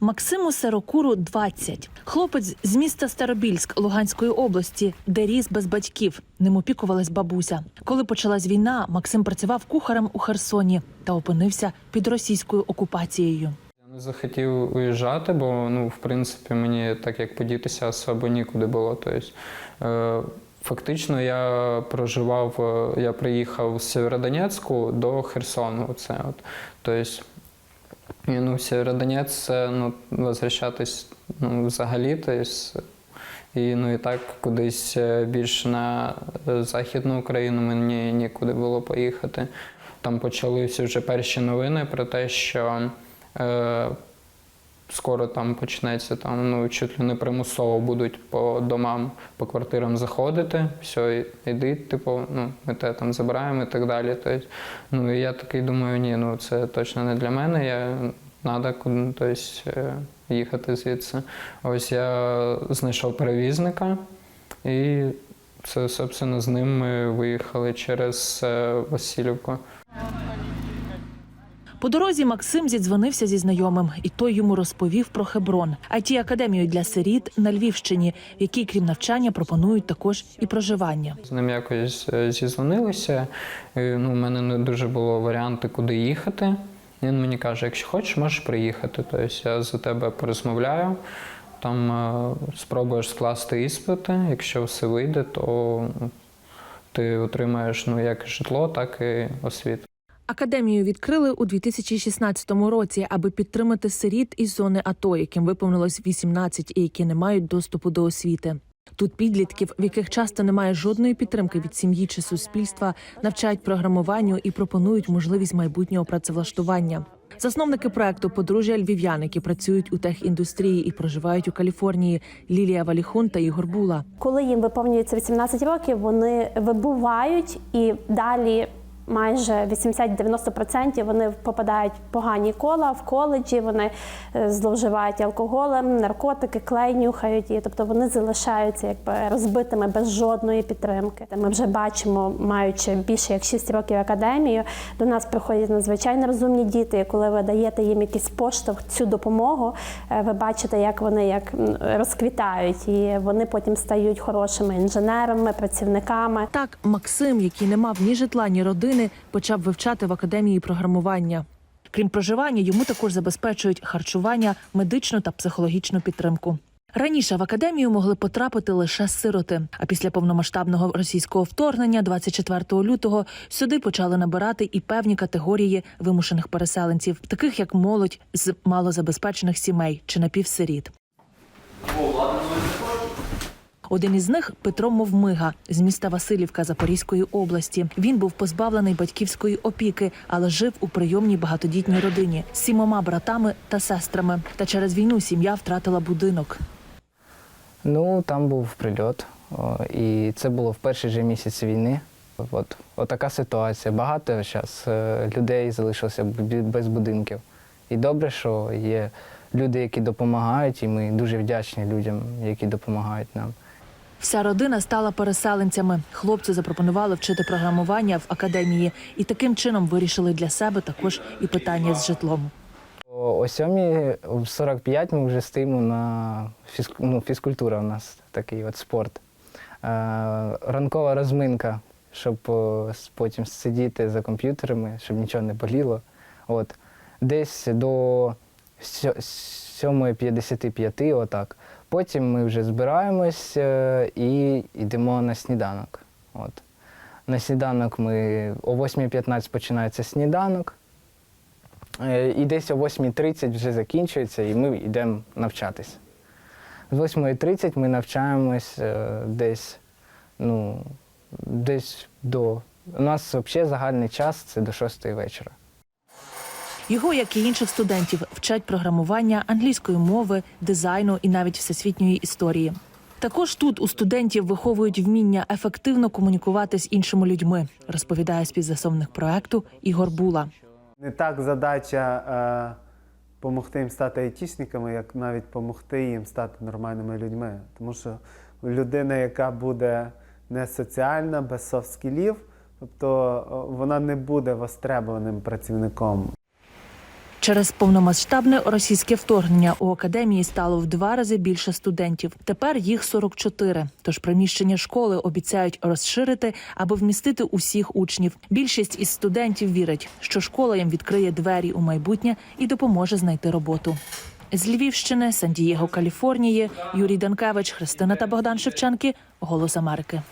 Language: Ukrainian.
Максиму Сирокуру 20. Хлопець з міста Старобільськ Луганської області, де ріс без батьків. Ним опікувалась бабуся. Коли почалась війна, Максим працював кухарем у Херсоні та опинився під російською окупацією. Я не захотів уїжджати, бо ну, в принципі мені так як подітися особо нікуди було. Тобто, е, фактично я проживав, е, я приїхав з Сєвєродонецьку до Херсону. Оце от. Тобто, і, ну, це ну, возвращатись ну, взагалі. І, ну, і так кудись е, більш на е, Західну Україну мені нікуди було поїхати. Там почалися вже перші новини про те, що е, скоро там почнеться там, ну, чуть ли не примусово будуть по домам, по квартирам заходити, все, йди, типу, ну, ми те там забираємо і так далі. Тобто, ну, і я такий думаю, ні, ну це точно не для мене. Я треба тобто, е, їхати звідси. Ось я знайшов перевізника і це, собственно, з ним ми виїхали через е, Васильівку. По дорозі Максим зідзвонився зі знайомим, і той йому розповів про Хеброн, it академію для сиріт на Львівщині, в якій, крім навчання, пропонують також і проживання. З ним якось е, зізвонилися. Ну, у мене не дуже було варіанти, куди їхати. Він мені каже, якщо хочеш, можеш приїхати. Тобто я за тебе порозмовляю, там е, спробуєш скласти іспити. Якщо все вийде, то ти отримаєш ну, як житло, так і освіту. Академію відкрили у 2016 році, аби підтримати сиріт із зони АТО, яким виповнилось 18 і які не мають доступу до освіти. Тут підлітків, в яких часто немає жодної підтримки від сім'ї чи суспільства, навчають програмуванню і пропонують можливість майбутнього працевлаштування. Засновники проекту подружжя львів'ян, які працюють у техіндустрії і проживають у Каліфорнії, Лілія Валіхун та Ігор Була. Коли їм виповнюється 18 років, вони вибувають і далі. Майже 80-90% вони попадають в погані кола в коледжі. Вони е, зловживають алкоголем, наркотики, клей нюхають і тобто вони залишаються якби розбитими без жодної підтримки. Ми вже бачимо, маючи більше як 6 років академію, до нас приходять надзвичайно розумні діти. І коли ви даєте їм якийсь поштовх цю допомогу, е, ви бачите, як вони як розквітають, і вони потім стають хорошими інженерами, працівниками. Так, Максим, який не мав ні житла, ні родини, почав вивчати в академії програмування. Крім проживання, йому також забезпечують харчування, медичну та психологічну підтримку. Раніше в академію могли потрапити лише сироти. А після повномасштабного російського вторгнення, 24 лютого, сюди почали набирати і певні категорії вимушених переселенців, таких як молодь з малозабезпечених сімей чи напівсиріт. Один із них Петро Мовмига з міста Васильівка Запорізької області. Він був позбавлений батьківської опіки, але жив у прийомній багатодітній родині з сімома братами та сестрами. Та через війну сім'я втратила будинок. Ну, там був прильот, і це було в перший же місяць війни. От, от така ситуація. Багато зараз людей залишилося без будинків. І добре, що є люди, які допомагають, і ми дуже вдячні людям, які допомагають нам. Вся родина стала переселенцями. Хлопці запропонували вчити програмування в академії і таким чином вирішили для себе також і питання з житлом. О о сьомій в 45 ми вже стоїмо на фізк... ну, фізкультура у нас такий от спорт. Е, ранкова розминка, щоб потім сидіти за комп'ютерами, щоб нічого не боліло. От. Десь до 7.55, отак. Потім ми вже збираємось е, і йдемо на сніданок. От. На сніданок ми о 8.15 починається сніданок. Е, І десь о 8.30 вже закінчується, і ми йдемо навчатись. З 8.30 ми навчаємось е, десь, ну, десь до. У нас взагалі загальний час це до 6 вечора. Його, як і інших студентів, вчать програмування англійської мови, дизайну і навіть всесвітньої історії. Також тут у студентів виховують вміння ефективно комунікувати з іншими людьми, розповідає співзасновник проекту Ігор Була. Не так задача допомогти їм стати айтішниками, як навіть допомогти їм стати нормальними людьми. Тому що людина, яка буде не соціальна, без софт-скілів, тобто вона не буде востребованим працівником. Через повномасштабне російське вторгнення у академії стало в два рази більше студентів. Тепер їх 44. Тож приміщення школи обіцяють розширити, аби вмістити усіх учнів. Більшість із студентів вірить, що школа їм відкриє двері у майбутнє і допоможе знайти роботу. З Львівщини, Сан-Дієго, Каліфорнії, Юрій Данкевич, Христина та Богдан Шевченки. Голос Америки.